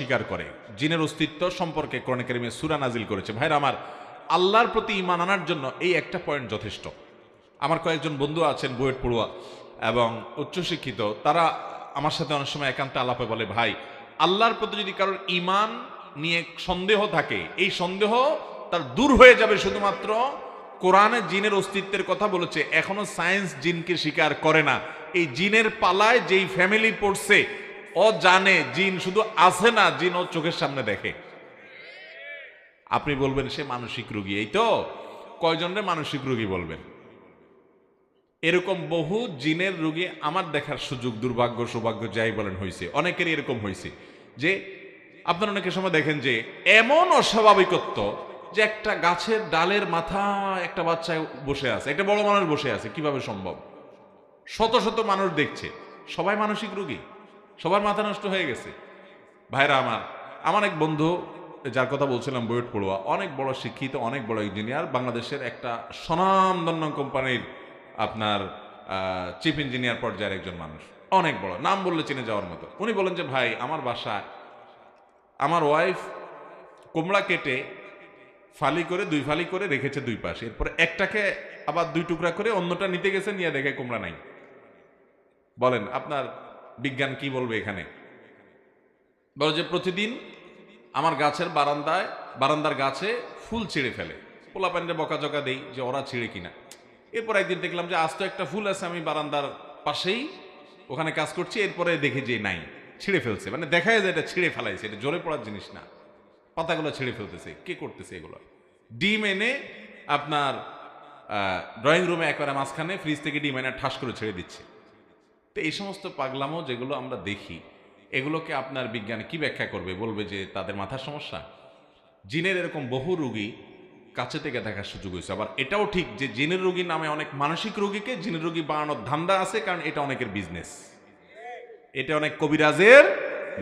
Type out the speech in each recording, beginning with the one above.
অস্বীকার করে। জিনের অস্তিত্ব সম্পর্কে কোরআন কারিমে সুরা নাজিল করেছে। ভাইরা আমার, আল্লাহর প্রতি ইমান আনার জন্য এই একটা পয়েন্ট যথেষ্ট। আমার কয়েকজন বন্ধু আছেন বুয়েট পড়ুয়া এবং উচ্চশিক্ষিত। তারা আমার সাথে অনেক সময় একান্তে আলাপে বলে, ভাই, আল্লাহর প্রতি যদি কারোর ইমান নিয়ে সন্দেহ থাকে, এই সন্দেহ তার দূর হয়ে যাবে শুধুমাত্র কোরআনে জিনের অস্তিত্বের কথা বলেছে। এখনও সায়েন্স জিনকে স্বীকার করে না। এই জিনের পালায় যেই ফ্যামিলি পড়ছে ও জানে, জিন শুধু আছে না, জিন ও চোখের সামনে দেখে। আপনি বলবেন, সে মানসিক রুগী, এই তো? কয়জনের মানসিক রুগী বলবেন? এরকম বহু জিনের রুগী আমার দেখার সুযোগ, দুর্ভাগ্য, সৌভাগ্য যাই বলেন হয়েছে অনেকেরই এরকম হয়েছে যে, আপনারা অনেকের সময় দেখেন যে, এমন অস্বাভাবিকত্ব যে একটা গাছের ডালের মাথা একটা বাচ্চা বসে আছে, একটা বড় মানুষ বসে আছে, কীভাবে সম্ভব? শত শত মানুষ দেখছে, সবাই মানসিক রোগী। সবার মাথা নষ্ট হয়ে গেছে। ভাইরা আমার আমার এক বন্ধু, যার কথা বলছিলাম বুয়েট পড়ুয়া, অনেক বড় শিক্ষিত, অনেক বড় ইঞ্জিনিয়ার, বাংলাদেশের একটা স্বনামধন্য কোম্পানির আপনার চিফ ইঞ্জিনিয়ার পর্যায়ের একজন মানুষ। অনেক বড়, নাম বললে চিনে যাওয়ার মতো। উনি বলেন যে, ভাই, আমার বাসায়, আমার ওয়াইফ কুমড়া কেটে ফালি করে, দুই ফালি করে রেখেছে দুই পাশে। এরপরে একটাকে আবার দুই টুকরা করে অন্যটা নিতে গেছে, নিয়ে দেখে কুমড়া নাই। বলেন, আপনার বিজ্ঞান কি বলবে এখানে? বলো যে প্রতিদিন আমার গাছের বারান্দায়, বারান্দার গাছে ফুল ছিঁড়ে ফেলে। পোলা প্যান্ডে বকাঝকা দেই যে ওরা ছিঁড়ে কিনা। এরপর একদিন দেখলাম যে আজ তো একটা ফুল আছে আমি বারান্দার পাশেই, ওখানে কাজ করছি, এরপরে দেখি যে নাই, ছিঁড়ে ফেলছে। মানে দেখা যায় এটা ছিঁড়ে ফেলাইছে, এটা জোরে পড়ার জিনিস না। পাতাগুলো ছিঁড়ে ফেলতেছে, কে করতেছে এগুলো? ডিম এনে আপনার ড্রয়িং রুমে একবারে মাঝখানে ফ্রিজ থেকে ডিম এনে ঠাস করে ছেড়ে দিচ্ছে। এই সমস্ত পাগলামো যেগুলো আমরা দেখি, এগুলোকে আপনার বিজ্ঞান কি ব্যাখ্যা করবে? বলবে যে তাদের মাথার সমস্যা? জিনের এরকম বহু রুগী কাছে থেকে দেখার সুযোগ হয়েছে। আবার এটাও ঠিক যে জিনের রোগী নামে অনেক মানসিক রুগীকে জিনের রুগী বানানোর ধান্দা আছে, কারণ এটা অনেকের বিজনেস এটা অনেক কবিরাজের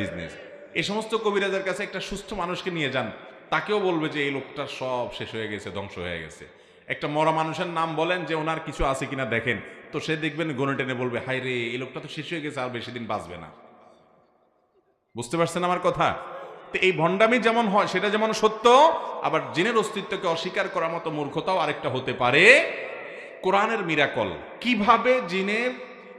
বিজনেস এই সমস্ত কবিরাজের কাছে একটা সুস্থ মানুষকে নিয়ে যান, তাকেও বলবে যে এই লোকটা সব শেষ হয়ে গেছে, ধ্বংস হয়ে গেছে। একটা মরা মানুষের নাম বলেন যে ওনার কিছু আছে কিনা দেখেন। তো সে দেখবেন গনে টেনে বলবে হাই রে, এই লোকটা তো শেষ হয়ে গেছে, আর বেশি দিন বাঁচবে না। বুঝতে পারছেন আমার কথা? তো এই ভণ্ডামি যেমন হয়, সেটা যেমন সত্য, আবার জিনের অস্তিত্বকে অস্বীকার করার মতো মূর্খতাও আরেকটা হতে পারে। কোরআনের মিরাকল কীভাবে জিনের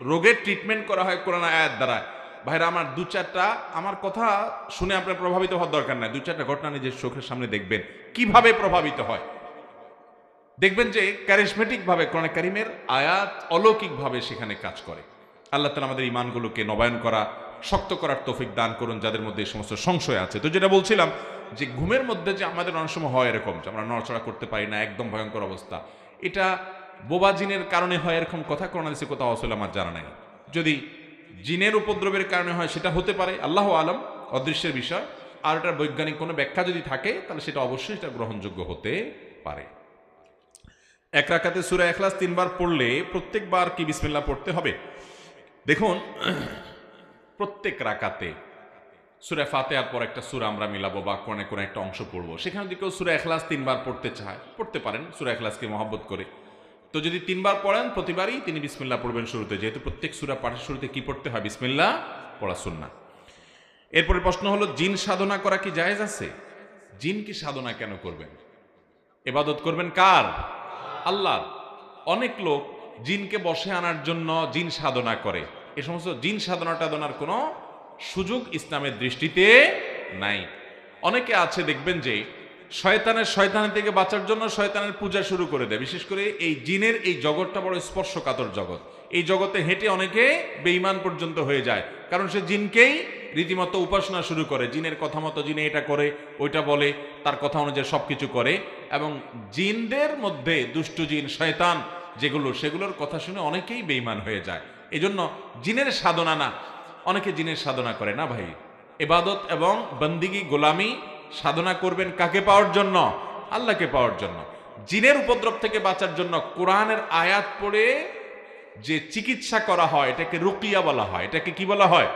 রোগের ট্রিটমেন্ট করা হয় কোরআন আয়াত দ্বারা? ভাইরা, আমার দু চারটা, আমার কথা শুনে আপনার প্রভাবিত হওয়ার দরকার নাই। দু চারটা ঘটনা নিজের চোখের সামনে দেখবেন। কীভাবে প্রভাবিত হয়? দেখবেন যে ক্যারিসমেটিক ভাবে, কোরআন কারিমের আয়াত অলৌকিক ভাবে সেখানে কাজ করে। আল্লাহ তালা আমাদের ইমানগুলোকে নবায়ন করা, শক্ত করার তৌফিক দান করুন, যাদের মধ্যে এই সমস্ত সংশয় আছে। তো যেটা বলছিলাম যে ঘুমের মধ্যে যে আমাদের অনেক সময় হয় এরকম, যে আমরা নড়াচড়া করতে পারি না, একদম ভয়ঙ্কর অবস্থা। এটা বোবা জিনের কারণে হয় এরকম কথা করোনা দেশে কোথাও আসলে আমার জানা নাই। যদি জিনের উপদ্রবের কারণে হয়, সেটা হতে পারে, আল্লাহ আলম, অদৃশ্যের বিষয়। আর এটার বৈজ্ঞানিক কোনো ব্যাখ্যা যদি থাকে, তাহলে সেটা অবশ্যই সেটা গ্রহণযোগ্য হতে পারে। এক রাকাতে সুরা এখলাস তিনবার পড়লে প্রত্যেকবার কি বিসমিল্লা পড়তে হবে? দেখুন, প্রত্যেক রাকাতে, সুরা ফাতেহার পর একটা সুরা আমরা মিলাবো বা কোনে কোনো একটা অংশ পড়ব। সেখানে যদি কেউ সুরা এখলাস তিনবার পড়তে চায়, পড়তে পারেন, সুরা এখলাসকে মহব্বত করে। তো যদি তিনবার পড়েন, প্রতিবারই তিনি বিসমিল্লা পড়বেন শুরুতে। যেহেতু প্রত্যেক সুরা পাঠের শুরুতে কি পড়তে হয়? বিসমিল্লা পড়া শুননা এরপরে প্রশ্ন হলো, জিন সাধনা করা কি জায়েজ আছে? জিন কি সাধনা কেন করবেন? এবাদত করবেন কার? আল্লাহ অনেক লোক জিনকে বসে আনার জন্য জিন সাধনা করে। এ সমস্ত জিন সাধনা টাধনার কোনো সুযোগ ইসলামের দৃষ্টিতে নাই। অনেকে আছে দেখবেন যে শয়তানের শয়তানের থেকে বাঁচার জন্য শয়তানের পূজা শুরু করে দেয়। বিশেষ করে এই জিনের এই জগৎটা বড় স্পর্শকাতর জগৎ। এই জগতে হেঁটে অনেকে বেঈমান পর্যন্ত হয়ে যায়। কারণ সে জিনকেই রীতিমতো উপাসনা শুরু করে। জিনের কথা মতো জিনে এটা করে, ওইটা বলে, তার কথা অনুযায়ী সব কিছু করে। এবং জিনদের মধ্যে দুষ্টু জিন, শয়তান যেগুলো, সেগুলোর কথা শুনে অনেকেই বেইমান হয়ে যায়। এজন্য জিনের সাধনা না। অনেকে জিনের সাধনা করে না ভাই? এবাদত এবং বন্দিগি, গোলামি সাধনা করবেন কাকে পাওয়ার জন্য? আল্লাহকে পাওয়ার জন্য। জিনের উপদ্রব থেকে বাঁচার জন্য কোরআনের আয়াত পড়ে যে চিকিৎসা করা হয়, এটাকে রুকিয়া বলা হয়। এটাকে কি বলা হয়?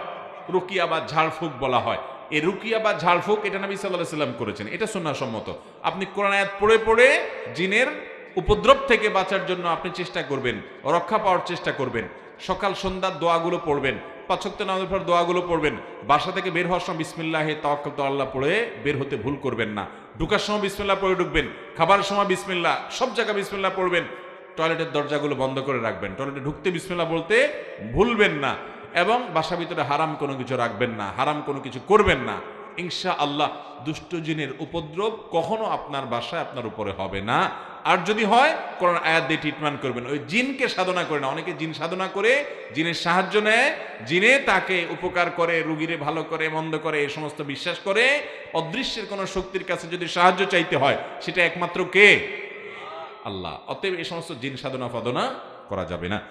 রুকিয়া বা ঝাড়ফুঁক বলা হয়। এই রুকিয়া বা ঝাড়ফুঁক এটা নবী সাল্লাহ সাল্লাম করেছেন। এটা সম্মত আপনি কোরআন আয়াত পড়ে পড়ে জিনের উপদ্রব থেকে বাঁচার জন্য আপনি চেষ্টা করবেন, রক্ষা পাওয়ার চেষ্টা করবেন, সকাল সন্ধ্যার দোয়াগুলো পড়বেন পাঁচক্ত নামাজের পর দোয়াগুলো পড়বেন, বাসা থেকে বের হওয়ার সময় বিসমিল্লাহ, তাওয়াক্কাল আল্লাহ পড়ে বের হতে ভুল করবেন না। ঢুকার সময় বিসমিল্লাহ পড়ে ঢুকবেন, খাবারের সময় বিসমিল্লাহ, সব জায়গায় বিসমিল্লাহ পড়বেন, টয়লেটের দরজাগুলো বন্ধ করে রাখবেন, টয়লেটে ঢুকতে বিসমিল্লাহ বলতে ভুলবেন না। এবং বাসা ভিতরে হারাম কোনো কিছু রাখবেন না, হারাম কোনো কিছু করবেন না। ইনশা আল্লাহ দুষ্ট জিনের উপদ্রব কখনো আপনার বাসায় আপনার উপরে হবে না। আর যদি হয়, কোরআন আয়াত দিয়ে ট্রিটমেন্ট করবেন। ওই জিনকে সাধনা করে না, অনেকে জিন সাধনা করে, জিনের সাহায্য নেয়, জিনে তাকে উপকার করে, রুগীরে ভালো করে, মন্দ করে এই সমস্ত বিশ্বাস করে। অদৃশ্যের কোনো শক্তির কাছে যদি সাহায্য চাইতে হয়, সেটা একমাত্র কে? আল্লাহ। অতএব এই সমস্ত জিন সাধনা ফাদনা করা যাবে না।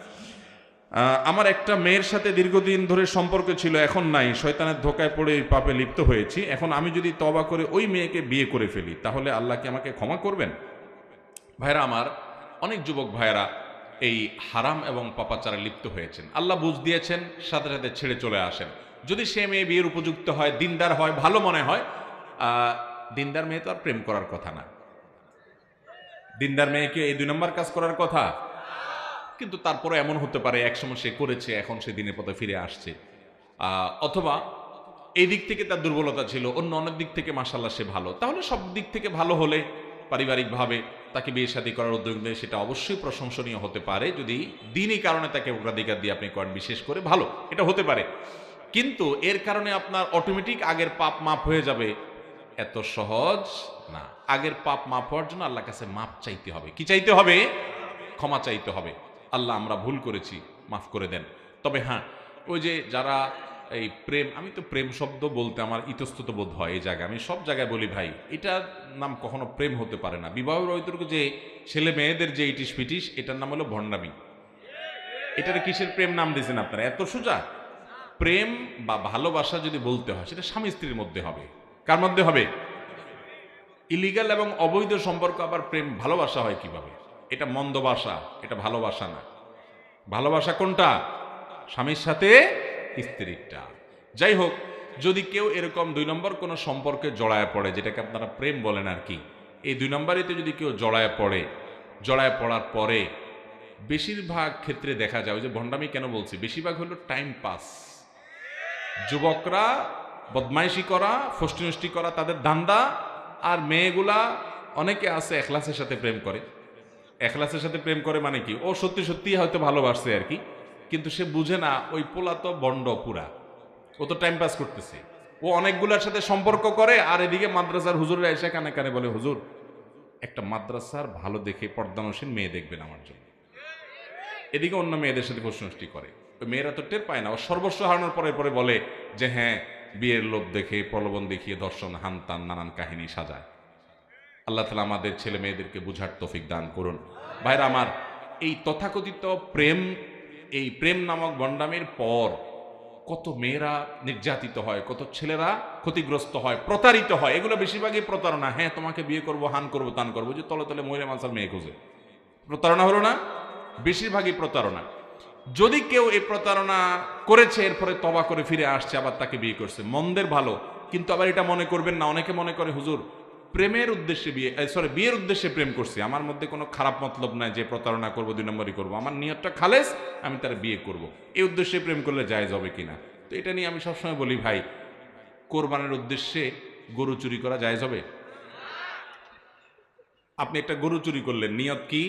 আমার একটা মেয়ের সাথে দীর্ঘদিন ধরে সম্পর্ক ছিল, এখন নাই। শয়তানের ধোকায় পড়ে পাপে লিপ্ত হয়েছি। এখন আমি যদি তবা করে ওই মেয়েকে বিয়ে করে ফেলি, তাহলে আল্লাহ কি আমাকে ক্ষমা করবেন? ভাইরা আমার, অনেক যুবক ভাইরা এই হারাম এবং পাপাচারে লিপ্ত হয়েছেন। আল্লাহ বুঝ দিয়েছেন, সাথে সাথে ছেড়ে চলে আসেন। যদি সে মেয়ে বিয়ের উপযুক্ত হয়, দিনদার হয়, ভালো মনে হয় দিনদার মেয়ে তো আর প্রেম করার কথা না। দিনদার মেয়েকে এই দুই নম্বর কাজ করার কথা? কিন্তু তারপরে এমন হতে পারে, একসময় সে করেছে, এখন সে দিনের পথে ফিরে আসছে। অথবা এই দিক থেকে তার দুর্বলতা ছিল, অন্য অনেক দিক থেকে মাসাল্লাহ সে ভালো। তাহলে সব দিক থেকে ভালো হলে পারিবারিকভাবে তাকে বিয়ে শাদী করার উদ্যোগ নিয়ে সেটা অবশ্যই প্রশংসনীয় হতে পারে। যদি দিনই কারণে তাকে অগ্রাধিকার দিয়ে আপনি করেন, বিশেষ করে ভালো, এটা হতে পারে। কিন্তু এর কারণে আপনার অটোমেটিক আগের পাপ মাপ হয়ে যাবে। এত সহজ না। আগের পাপ মাপ হওয়ার জন্য আল্লাহর কাছে মাপ চাইতে হবে। কি চাইতে হবে? ক্ষমা চাইতে হবে। আল্লাহ আমরা ভুল করেছি, মাফ করে দেন। তবে হ্যাঁ ওই যে যারা এই প্রেম, আমি তো প্রেম শব্দ বলতে আমার ইতস্তত বোধ হয় এই জায়গায়। আমি সব জায়গায় বলি, ভাই, এটার নাম কখনো প্রেম হতে পারে না। বিবাহ ঐতর্ক যে ছেলে মেয়েদের যে ইটিস পিটিস এটার নাম হলো ভণ্ডামি। এটার কিসের প্রেম নাম দিয়েছেন আপনারা? এত সোজা? প্রেম বা ভালোবাসা যদি বলতে হয়, সেটা স্বামী স্ত্রীর মধ্যে হবে। কার মধ্যে হবে? ইলিগাল এবং অবৈধ সম্পর্ক আবার প্রেম ভালোবাসা হয় কীভাবে? এটা মন্দবাসা এটা ভালোবাসা না। ভালোবাসা কোনটা? স্বামীর সাথে স্ত্রীরটা। যাই হোক, যদি কেউ এরকম দুই নম্বর কোনো সম্পর্কে জড়ায় পড়ে, যেটাকে আপনারা প্রেম বলেন আর কি, এই দুই নম্বরেতে যদি কেউ জড়ায় পড়ে, জড়ায় পড়ার পরে বেশিরভাগ ক্ষেত্রে দেখা যায় যে ভণ্ডামি কেন বলছি? বেশিরভাগ হলো টাইম পাস। যুবকরা বদমাইশি করা ফষ্টি করা, তাদের ধান্দা আর মেয়েগুলা অনেকে আছে এখলাসের সাথে প্রেম করে। এখলাসের সাথে প্রেম করে মানে কি? ও সত্যি সত্যি হয়তো ভালোবাসছে আর কি, কিন্তু সে বুঝে না ওই পোলা তো বন্ড পুরা। ও তো টাইম পাস করতেছে। ও অনেকগুলোর সাথে সম্পর্ক করে, আর এদিকে মাদ্রাসার হুজুররা এসে কানে কানে বলে, হুজুর, একটা মাদ্রাসার ভালো দেখে পর্দানসীন মেয়ে দেখবেন আমার জন্য। এদিকে অন্য মেয়েদের সাথে প্রশ্নষ্টি করে। ওই মেয়েরা তো টের পায় না। ও সর্বস্ব হারানোর পরে পরে বলে যে হ্যাঁ বিয়ের লোভ দেখে, প্রলোভন দেখিয়ে দর্শন হানতান নানান কাহিনী সাজায়। আল্লাহ তালা আমাদের ছেলে মেয়েদেরকে বুঝার তফিক দান করুন। ভাইরা আমার, এই তথাকথিত প্রেম, এই প্রেম নামক গন্ডামের পর কত মেয়েরা নির্যাতিত হয়, কত ছেলেরা ক্ষতিগ্রস্ত হয়, প্রতারিত হয়, এগুলো বেশিরভাগই প্রতারণা। হ্যাঁ তোমাকে বিয়ে করব, হান করব, তান করব, যে তলে তলে মহিলা মানসার মেয়ে খুঁজে। প্রতারণা হলো না? বেশিরভাগই প্রতারণা। যদি কেউ এই প্রতারণা করেছে, এরপরে তবা করে ফিরে আসছে, আবার তাকে বিয়ে করছে, মন্দের ভালো, কিন্তু আবার এটা মনে করবেন না, অনেকে মনে করে, হুজুর প্রেমের উদ্দেশ্যে বিয়ে সরি বিয়ের উদ্দেশ্যে প্রেম করছি। আমার মধ্যে কোনো খারাপ মতলব নাই যে প্রতারণা করব, দুই নম্বরই করব। আমার নিয়তটা খালেস, আমি তার বিয়ে করব। এই উদ্দেশ্যে প্রেম করলে জায়জ হবে কিনা? তো এটা নিয়ে আমি সবসময় বলি, ভাই, কোরবানের উদ্দেশ্যে গরু চুরি করা জায়জ হবে? আপনি একটা গরু চুরি করলেন, নিয়ত কি?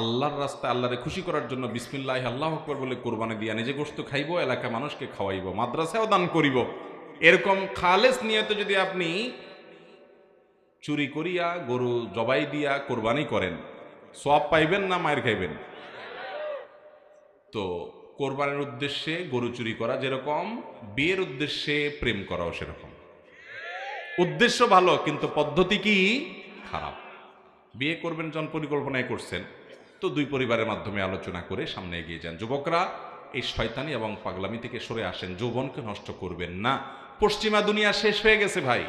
আল্লাহর রাস্তায় আল্লাহরে খুশি করার জন্য বিসমিল্লাহ আল্লাহ আকবর বলে কোরবানি দিয়া নিজে গোস্ত খাইব এলাকা মানুষকে খাওয়াইব মাদ্রাসাও দান করিব। এরকম খালেস নিয়তে যদি আপনি চুরি করিয়া গরু জবাই দিয়া কোরবানি করেন। সব পাইবেন না মায়ের খাইবেন? তো কোরবানির উদ্দেশ্যে গরু চুরি করা যেরকম, বিয়ের উদ্দেশ্যে প্রেম করাও সেরকম। উদ্দেশ্য ভালো, কিন্তু পদ্ধতি কি? খারাপ। বিয়ে করবেন যখন পরিকল্পনায় করছেন, তো দুই পরিবারের মাধ্যমে আলোচনা করে সামনে এগিয়ে যান। যুবকরা, এই শয়তানি এবং পাগলামি থেকে সরে আসেন। যৌবনকে নষ্ট করবেন না। পশ্চিমা দুনিয়া শেষ হয়ে গেছে ভাই।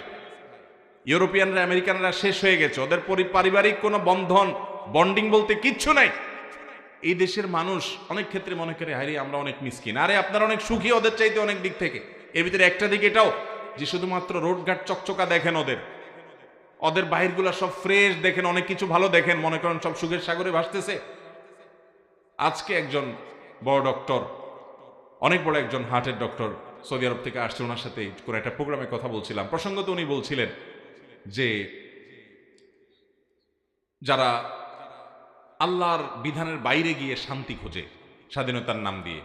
ইউরোপিয়ানরা, আমেরিকানরা শেষ হয়ে গেছে। ওদের পরি- পারিবারিক কোনো বন্ধন, বন্ডিং বলতে কিচ্ছু নাই। এই দেশের মানুষ অনেক ক্ষেত্রে মনে করে হারি আমরা অনেক মিসকিন। আরে, আপনারা অনেক সুখী ওদের চাইতে অনেক দিক থেকে। এর ভিতরে একটা দিক এটাও, যে শুধুমাত্র রোডঘাট চকচকা দেখেন ওদের। ওদের বাহিরগুলা সব ফ্রেশ দেখেন, অনেক কিছু ভালো দেখেন, মনে করেন সব সুখের সাগরে ভাসতেছে। আজকে একজন বড় ডক্টর, অনেক বড় একজন হার্টের ডক্টর সৌদি আরব থেকে আসছে, ওনার সাথে কোনো একটা প্রোগ্রামে কথা বলছিলাম। প্রসঙ্গত উনি বলছিলেন যে যারা আল্লাহর বিধানের বাইরে গিয়ে শান্তি খোঁজে স্বাধীনতার নাম দিয়ে।